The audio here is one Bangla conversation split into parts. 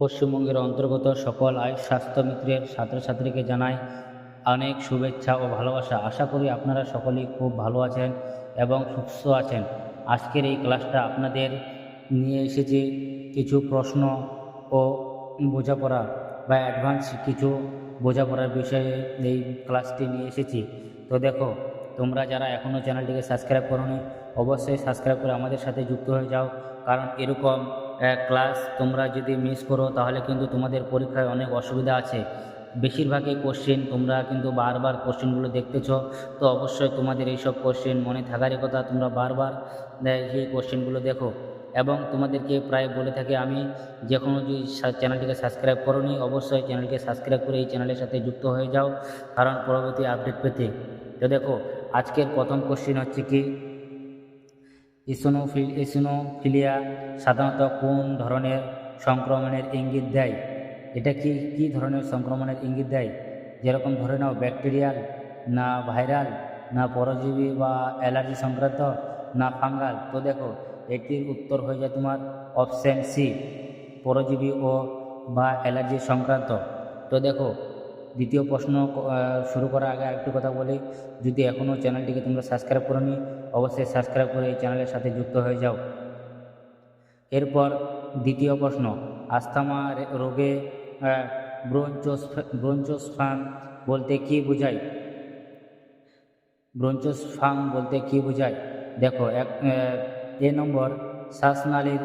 পশ্চিমবঙ্গের অন্তর্গত সকল আয়ুষ স্বাস্থ্য মিত্রের ছাত্রছাত্রীকে জানাই অনেক শুভেচ্ছা ও ভালোবাসা। আশা করি আপনারা সকলেই খুব ভালো আছেন এবং সুস্থ আছেন। আজকের এই ক্লাসটা আপনাদের নিয়ে এসেছি কিছু প্রশ্ন ও বোঝাপড়া বা অ্যাডভান্স কিছু বোঝাপড়ার বিষয়ে এই ক্লাসটি নিয়ে এসেছি। তো দেখো, তোমরা যারা এখনও চ্যানেলটিকে সাবস্ক্রাইব করোনি, অবশ্যই সাবস্ক্রাইব করে আমাদের সাথে যুক্ত হয়ে যাও। কারণ এরকম ক্লাস তোমরা যদি মিস করো, তাহলে কিন্তু তোমাদের পরীক্ষায় অনেক অসুবিধা আছে। বেশিরভাগই কোশ্চেন তোমরা কিন্তু বারবার কোশ্চেনগুলো দেখতেছ। তো অবশ্যই তোমাদের এইসব কোশ্চেন মনে থাকারই কথা তোমরা বারবার সেই কোশ্চেনগুলো দেখো। এবং তোমাদেরকে প্রায় বলে থাকি আমি, যে কোনো যদি চ্যানেলটিকে সাবস্ক্রাইব করোনি, অবশ্যই চ্যানেলকে সাবস্ক্রাইব করে এই চ্যানেলের সাথে যুক্ত হয়ে যাও, কারণ পরবর্তী আপডেট পেতে। তো দেখো, আজকের প্রথম কোশ্চেন হচ্ছে কি? ইসোনোফিল ইসোনোফিলিয়া সাধারণত কোন ধরনের সংক্রমণের ইঙ্গিত দেয়? এটা কি কি ধরনের সংক্রমণের ইঙ্গিত দেয়? যেরকম ধরে নাও, ব্যাকটেরিয়াল, না ভাইরাল, না পরজীবী বা অ্যালার্জি সংক্রান্ত, না ফাঙ্গাল। তো দেখো, এটির উত্তর হয়ে যায় তোমার অপশান সি, পরজীবী ও বা অ্যালার্জি সংক্রান্ত। তো দেখো দ্বিতীয় প্রশ্ন শুরু করার আগে একটু কথা বলি। যদি এখনও চ্যানেলটিকে তোমরা সাবস্ক্রাইব করোনি, অবশ্যই সাবস্ক্রাইব করে এই চ্যানেলের সাথে যুক্ত হয়ে যাও। এরপর দ্বিতীয় প্রশ্ন, আস্থামা রোগে ব্রোঞ্চোস ব্রোঞ্চোসফান বলতে কি বোঝায়? ব্রোঞ্চোসফাং বলতে কি বোঝায়? দেখো, এক, এ নম্বর শ্বাসনালীর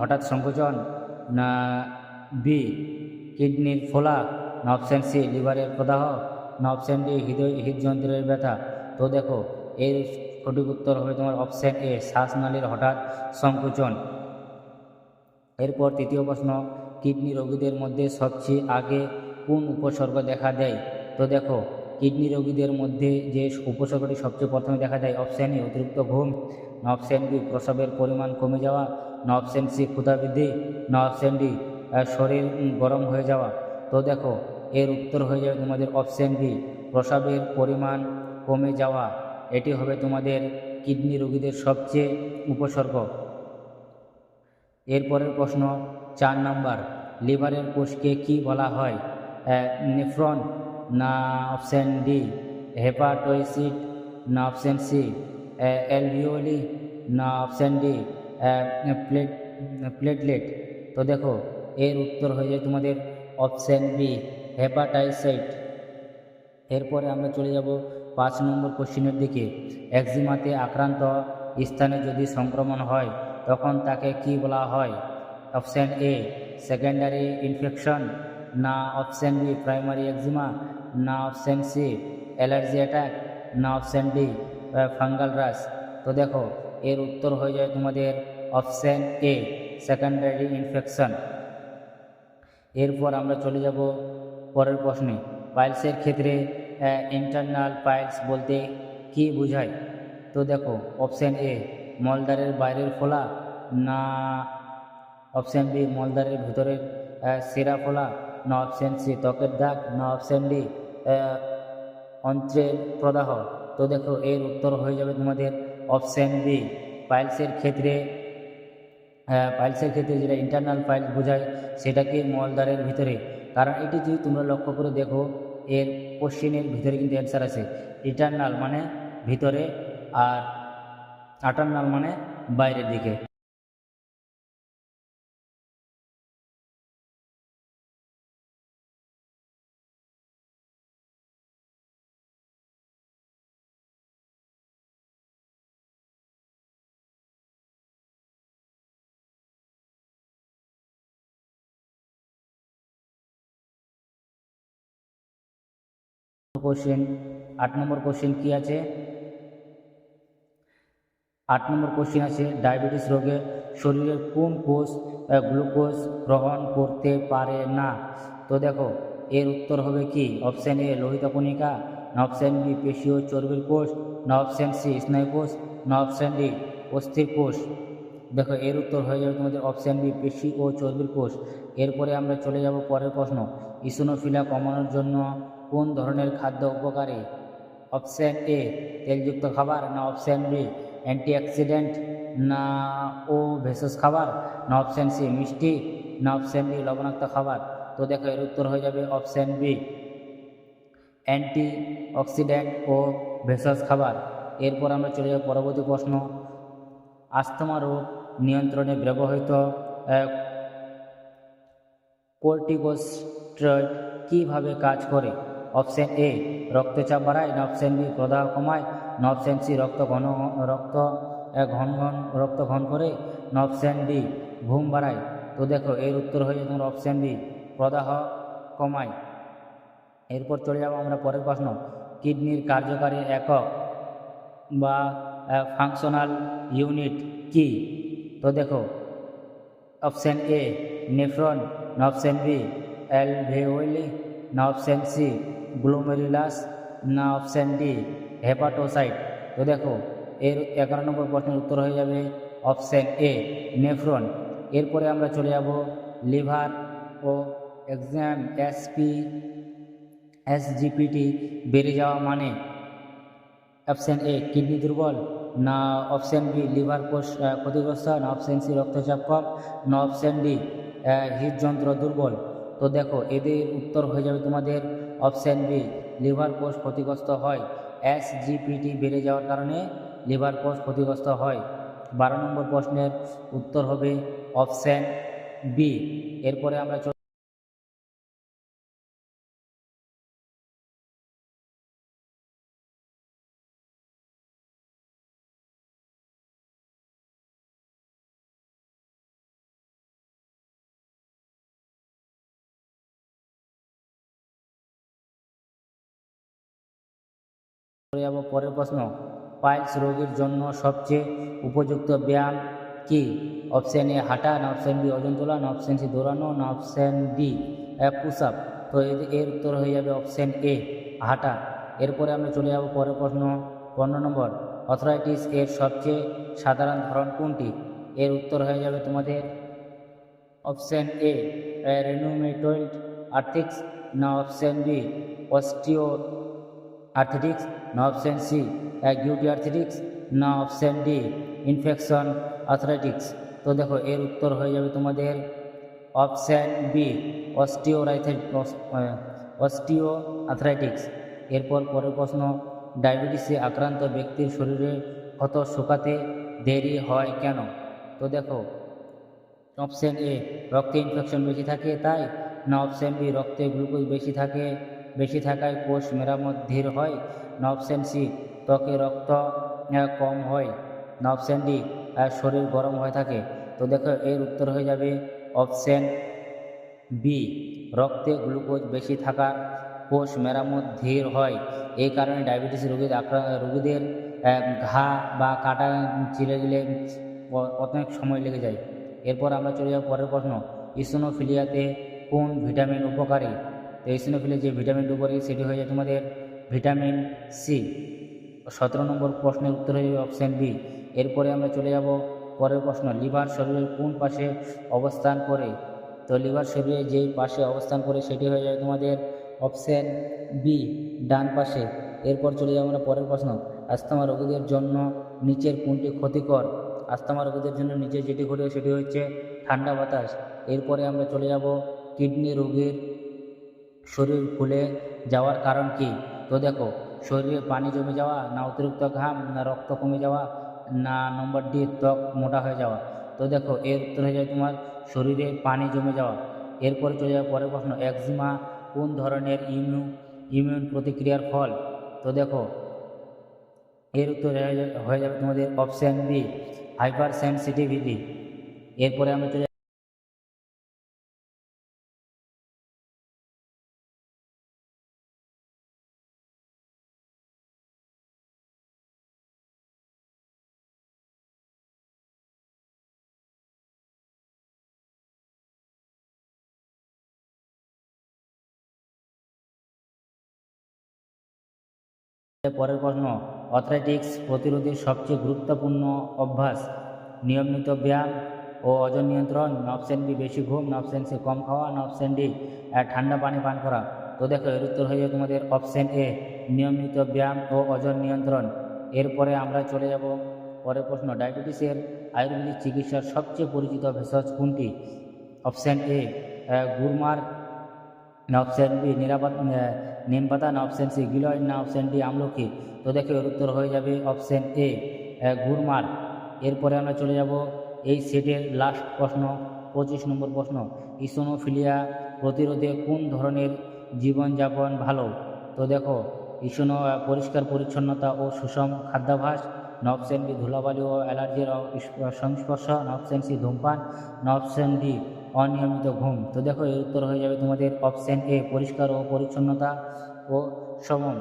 হঠাৎ সংকোচন? না, বি, কিডনির ফোলা? না অপশান সি লিভারের প্রদাহ না অপশান ডি হৃদয়, হৃদযন্ত্রের ব্যথা। তো দেখো, এর সঠিক উত্তর হবে তোমার অপশান এ, শ্বাসনালীর হঠাৎ সংকোচন। এরপর তৃতীয় প্রশ্ন, কিডনি রোগীদের মধ্যে সবচেয়ে আগে কোন উপসর্গ দেখা দেয়? তো দেখো, কিডনি রোগীদের মধ্যে যে উপসর্গটি সবচেয়ে প্রথমে দেখা যায় অপশান এ, অতিরিক্ত ঘুম না অপশান বি, প্রসবের পরিমাণ কমে যাওয়া না অপশান সি ক্ষুধা বৃদ্ধি না অপশান ডি শরীর গরম হয়ে যাওয়া। তো দেখো এর উত্তর হয়ে যাবে তোমাদের অপশান বি প্রসাবের পরিমাণ কমে যাওয়া। এটি হবে তোমাদের কিডনি রোগীদের সবচেয়ে উপসর্গ। এরপরের প্রশ্ন, চার নাম্বার, লিভারের কোষকে কি বলা হয়? নেফ্রন না অপশান ডি হেপাটোইসিট না অপশান সি অ্যালভিওলি না অপশান ডি প্লেট, প্লেটলেট? তো দেখো, এর উত্তর হয়ে যায় তোমাদের অপশান বি হেপাটাইসাইট এরপরে আমরা চলে যাব পাঁচ নম্বর কোশ্চিনের দিকে। একজিমাতে আক্রান্ত স্থানে যদি সংক্রমণ হয়, তখন তাকে কি বলা হয়? অপশান এ সেকেন্ডারি ইনফেকশন না অপশান বি প্রাইমারি একজিমা না অপশান সি অ্যালার্জি অ্যাটাক না অপশান ডি ফাঙ্গাল রাস তো দেখো, এর উত্তর হয়ে যায় তোমাদের অপশান এ সেকেন্ডারি ইনফেকশন এরপর আমরা চলে যাব পরের প্রশ্নে পাইলসের ক্ষেত্রে ইন্টারনাল পাইলস বলতে কি বোঝায়? তো দেখো অপশান এ মলদ্বারের বাইরের ফোলা না অপশান বি মলদ্বারের ভিতরের সেরা ফোলা না অপশান সি ত্বকের দাগ না অপশান ডি অন্ত্রের প্রদাহ। তো দেখো, এর উত্তর হয়ে যাবে তোমাদের অপশান বি পাইলসের ক্ষেত্রে পাইলসের ক্ষেত্রে যেটা ইন্টারনাল পাইলস বোঝায়, সেটাকে মলদ্বারের ভিতরে কারণ এটি যদি তোমরা লক্ষ্য করে দেখো, এর কোশ্চেনের ভিতরে কিন্তু অ্যান্সার আছে। ইটার্নাল মানে ভিতরে আর আটার্নাল মানে বাইরের দিকে। কোশ্চেন আট নম্বর কোশ্চেন কি আছে? আট নম্বর কোশ্চেন আছে ডায়াবেটিস রোগে শরীরের কোন কোষ গ্লুকোজ গ্রহণ করতে পারে না? তো দেখো, এর উত্তর হবে কি? অপশান এ লোহিত কণিকা, না অপশান বি পেশি ও চর্বির কোষ, না অপশান সি স্নায়ু কোষ, না অপশান ডি অস্থির কোষ। দেখো, এর উত্তর হয়ে যাবে তোমাদের অপশান বি পেশি ও চর্বির কোষ। এরপরে আমরা চলে যাব পরের প্রশ্ন। ইসোনোফিলা কমানোর জন্য কোন ধরনের খাদ্য উপকারী? অপশান এ, তেলযুক্ত খাবার, না অপশান বি, অ্যান্টিঅক্সিডেন্ট, না ও ভেষজ খাবার, না অপশান সি, মিষ্টি, না অপশন ডি, লবণাক্ত খাবার। তো দেখো, এর উত্তর হয়ে যাবে অপশন বি অ্যান্টি অক্সিডেন্ট ও ভেষজ খাবার। এরপর আমরা চলে যাব পরবর্তী প্রশ্ন। আস্তমা রোগ নিয়ন্ত্রণে ব্যবহৃত কোর্টিকোস্টেরয়েড কীভাবে কাজ করে? অপশন এ, রক্তচাপ বাড়ায়, না অপশন বি প্রদাহ কমায়, না অপশন সি, রক্ত ঘন রক্ত ঘন ঘন, রক্ত ঘন করে, না অপশন ডি, ঘুম বাড়ায়। তো দেখো, এর উত্তর হয়ে তোমার অপশন বি প্রদাহ কমায়। এরপর চলে যাব আমরা পরের প্রশ্ন। কিডনির কার্যকারী একক বা ফাংশনাল ইউনিট কি? তো দেখো, option A nephron option B alveoli option C glomerulus না অপশন ডি হেপাটোসাইট তো দেখো, এর এগারো নম্বর প্রশ্নের উত্তর হয়ে যাবে অপশন এ নেফ্রন এরপরে আমরা চলে যাব লিভার ও এক্সাম এসপি এসজিপিটি বেড়ে যাওয়া মানে। অপশান এ কিডনি দুর্বল। না অপশান বি লিভার কোষ ক্ষতিগ্রস্ত। না অপশান সি রক্তচাপ কম। না অপশান ডি হৃদযন্ত্র দুর্বল। তো দেখো, এদের উত্তর হয়ে যাবে তোমাদের অপশান বি, লিভার কোষ ক্ষতিগ্রস্ত হয়। এস জিপিটি বেড়ে যাওয়ার কারণে লিভার কোষ ক্ষতিগ্রস্ত হয়। বারো নম্বর প্রশ্নের উত্তর হবে অপশান বি। এরপরে আমরা চলে যাব, পরের প্রশ্ন, পাইলস রোগীর জন্য সবচেয়ে উপযুক্ত ব্যায়াম কি? অপশান এ, হাঁটা, না অপশান বি, ওজন তোলা, না অপশান সি, দৌড়ানো, না অপশান ডি পুশ আপ তো এর উত্তর হয়ে যাবে অপশান এ, হাঁটা। এরপরে আমরা চলে যাব পরের প্রশ্ন, পনেরো নম্বর অথরাইটিস এর সবচেয়ে সাধারণ ধরন কোনটি? এর উত্তর হয়ে যাবে তোমাদের অপশান এ রেনুমেটয়েড আর্থিক্স না অপশান বি অস্টিও আর্থিটিক্স না অপশান সি অ্যাকিউটি আর্থিটিক্স না অপশান ডি ইনফেকশন আর্থরাইটিক্স তো দেখো, এর উত্তর হয়ে যাবে তোমাদের option B osteo osteo arthritics এরপর পরের প্রশ্ন ডায়াবেটিসে আক্রান্ত ব্যক্তির শরীরে ক্ষত শুকাতে দেরি হয় কেন? তো দেখো অপশান এ রক্তে ইনফেকশন বেশি থাকে, তাই না অপশান বি রক্তে গ্লুকোজ বেশি থাকে বেশি থাকায় কোষ মেরামত ধীর হয় না অপশান সি ত্বকে রক্ত কম হয় না অপশান ডি শরীর গরম হয়ে থাকে। তো দেখো, এর উত্তর হয়ে যাবে অপশান বি রক্তে গ্লুকোজ বেশি থাকা কোষ মেরামত ধীর হয়। এই কারণে ডায়াবেটিস রোগীর আক্রা, রোগীদের ঘা বা কাটা চিরে গেলে অনেক সময় লেগে যায়। এরপর আমরা চলে যাব পরের প্রশ্ন, ইসোনোফিলিয়াতে কোন ভিটামিন উপকারী? তো ইসোনোফিলিয়া যে ভিটামিন উপকারী সেটি হয়ে যায় তোমাদের ভিটামিন সি সতেরো নম্বর প্রশ্নের উত্তর হয়ে যাবে অপশান বি এরপরে আমরা চলে যাব পরের প্রশ্ন, লিভার শরীরের কোন পাশে অবস্থান করে? তো লিভার শরীরে যেই পাশে অবস্থান করে সেটি হয়ে যাবে তোমাদের অপশান বি ডান পাশে। এরপর চলে যাব আমরা পরের প্রশ্ন আস্তমা রোগীদের জন্য নিচের কোনটি ক্ষতিকর? আস্তমা রোগীদের জন্য নিচে যেটি ঘটে সেটি হচ্ছে ঠান্ডা বাতাস। এরপরে আমরা চলে যাব কিডনি রোগীর শরীর ফুলে যাওয়ার কারণ কি? তো দেখো, শরীরে পানি জমে যাওয়া, না অতিরিক্ত ঘাম, না রক্ত কমে যাওয়া, না নম্বর ডি ত্বক মোটা হয়ে যাওয়া। তো দেখো, এর উত্তর হয়ে যায় তোমার শরীরে পানি জমে যাওয়া। এরপরে চলে যাওয়ার পরের প্রশ্ন, একজিমা কোন ধরনের ইমিউ, ইমিউন প্রতিক্রিয়ার ফল? তো দেখো, এর উত্তর হয়ে যাবে- তোমাদের অপশান বি হাইপার সেন্সিটিভিটি এরপরে আমরা চলে পরের প্রশ্ন অথলেটিক্স প্রতিরোধের সবচেয়ে গুরুত্বপূর্ণ অভ্যাস নিয়মিত ব্যায়াম ও ওজন নিয়ন্ত্রণ না অপশান বি বেশি ঘুম না অপশান সি কম খাওয়া না অপশান ডি ঠান্ডা পানি পান করা। তো দেখো, এর উত্তর হয়ে যাবে তোমাদের অপশান এ, নিয়মিত ব্যায়াম ও ওজন নিয়ন্ত্রণ। এরপরে আমরা চলে যাব পরের প্রশ্ন, ডায়াবেটিসের আয়ুর্বেদিক চিকিৎসার সবচেয়ে পরিচিত ভেষজ কোনটি? অপশান এ গুরমার অপশান বি নিরাপদ নিম পাতা না অপশান সি গিলয়েড না অপশান ডি আমলকি। তো দেখো এর উত্তর হয়ে যাবে অপশান এ গুরমার। এরপরে আমরা চলে যাব এই সেটের লাস্ট প্রশ্ন, পঁচিশ নম্বর প্রশ্ন। ইসোনোফিলিয়া প্রতিরোধে কোন ধরনের জীবনযাপন ভালো? তো দেখো, ইসোনো পরিষ্কার, পরিচ্ছন্নতা ও সুষম খাদ্যাভাস না অপশান বি ধুলাবালি ও অ্যালার্জির সংস্পর্শ না অপশান সি ধূমপান না অপশান ডি অনিয়মিত ঘুম। তো দেখো, এর উত্তর হয়ে যাবে তোমাদের অপশান এ পরিষ্কার ও পরিচ্ছন্নতা ও সমন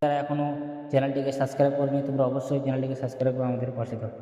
যারা এখনও চ্যানেলটিকে সাবস্ক্রাইব করবে তোমরা অবশ্যই চ্যানেলটিকে সাবস্ক্রাইব করে আমাদের পাশে থাকো।